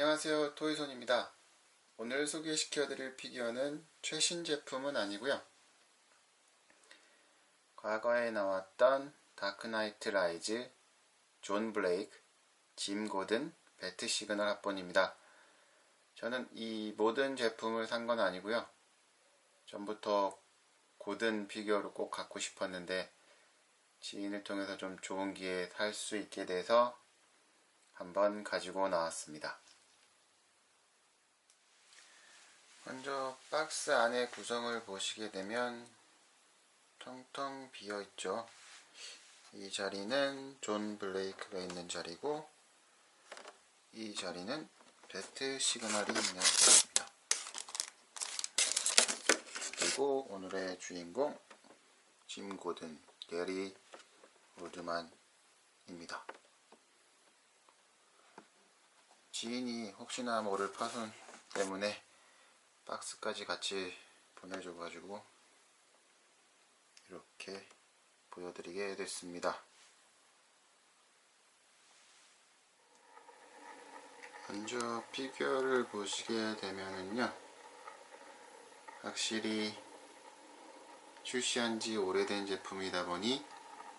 안녕하세요 토이손입니다. 오늘 소개시켜 드릴 피규어는 최신 제품은 아니고요. 과거에 나왔던 다크나이트 라이즈, 존 블레이크, 짐 고든, 배트 시그널 합본입니다. 저는 이 모든 제품을 산 건 아니고요. 전부터 고든 피규어를 꼭 갖고 싶었는데 지인을 통해서 좀 좋은 기회에 살 수 있게 돼서 한번 가지고 나왔습니다. 먼저 박스 안에 구성을 보시게 되면 텅텅 비어 있죠. 이 자리는 존 블레이크가 있는 자리고 이 자리는 배트 시그널이 있는 자리입니다. 그리고 오늘의 주인공 짐 고든 게리 우드만입니다. 지인이 혹시나 모를 파손 때문에 박스까지 같이 보내줘 가지고 이렇게 보여드리게 됐습니다. 먼저 피규어를 보시게 되면은요 확실히 출시한 지 오래된 제품이다 보니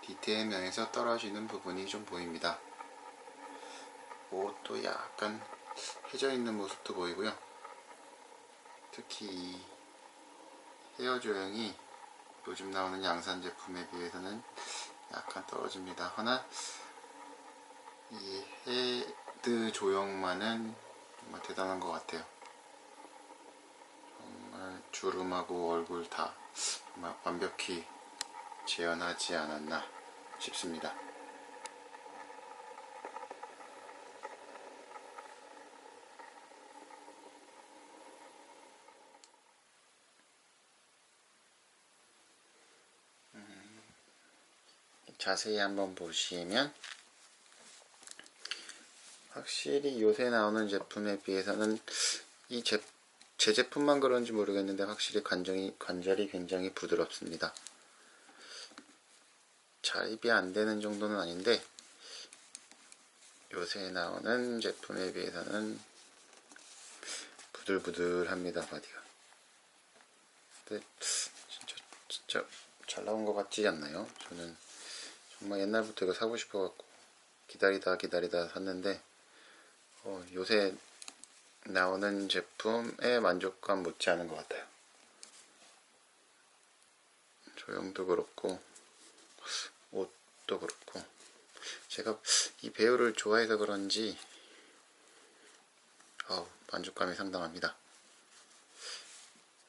디테일 면에서 떨어지는 부분이 좀 보입니다. 옷도 약간 해져 있는 모습도 보이고요. 특히 이 헤어 조형이 요즘 나오는 양산 제품에 비해서는 약간 떨어집니다. 허나 이 헤드 조형만은 정말 대단한 것 같아요. 정말 주름하고 얼굴 다 정말 완벽히 재현하지 않았나 싶습니다. 자세히 한번 보시면 확실히 요새 나오는 제품에 비해서는 이 제, 제 제품만 그런지 모르겠는데 확실히 관정이, 관절이 굉장히 부드럽습니다. 자입이 안 되는 정도는 아닌데 요새 나오는 제품에 비해서는 부들부들합니다 바디가 근데 진짜 진짜 잘 나온 것 같지 않나요? 저는 정말 옛날부터 이거 사고 싶어갖고 기다리다 기다리다 샀는데 어, 요새 나오는 제품의 만족감 못지 않은 것 같아요. 조형도 그렇고 옷도 그렇고 제가 이 배우를 좋아해서 그런지 어우, 만족감이 상당합니다.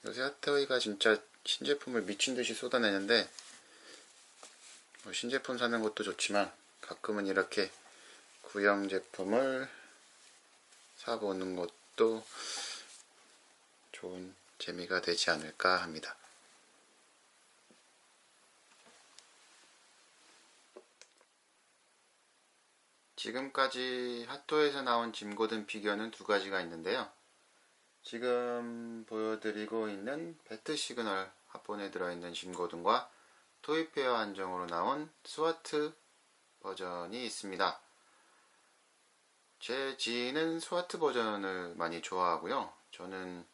요새 핫토이가 진짜 신제품을 미친 듯이 쏟아내는데 뭐 신제품 사는 것도 좋지만 가끔은 이렇게 구형 제품을 사보는 것도 좋은 재미가 되지 않을까 합니다. 지금까지 핫토에서 나온 짐고든 피규어는 두 가지가 있는데요. 지금 보여드리고 있는 배트 시그널 합본에 들어있는 짐고든과 토이페어 한정으로 나온 스와트 버전이 있습니다. 제 지인은 스와트 버전을 많이 좋아하고요. 저는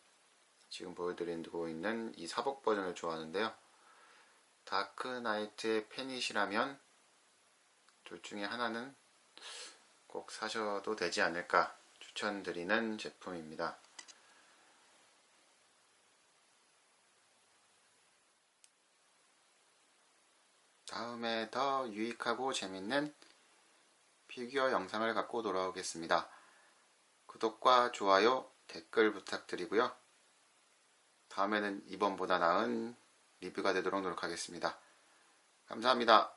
지금 보여드리고 있는 이 사복 버전을 좋아하는데요. 다크 나이트의 팬이시라면 둘 중에 하나는 꼭 사셔도 되지 않을까 추천드리는 제품입니다. 다음에 더 유익하고 재밌는 피규어 영상을 갖고 돌아오겠습니다. 구독과 좋아요, 댓글 부탁드리고요. 다음에는 이번보다 나은 리뷰가 되도록 노력하겠습니다. 감사합니다.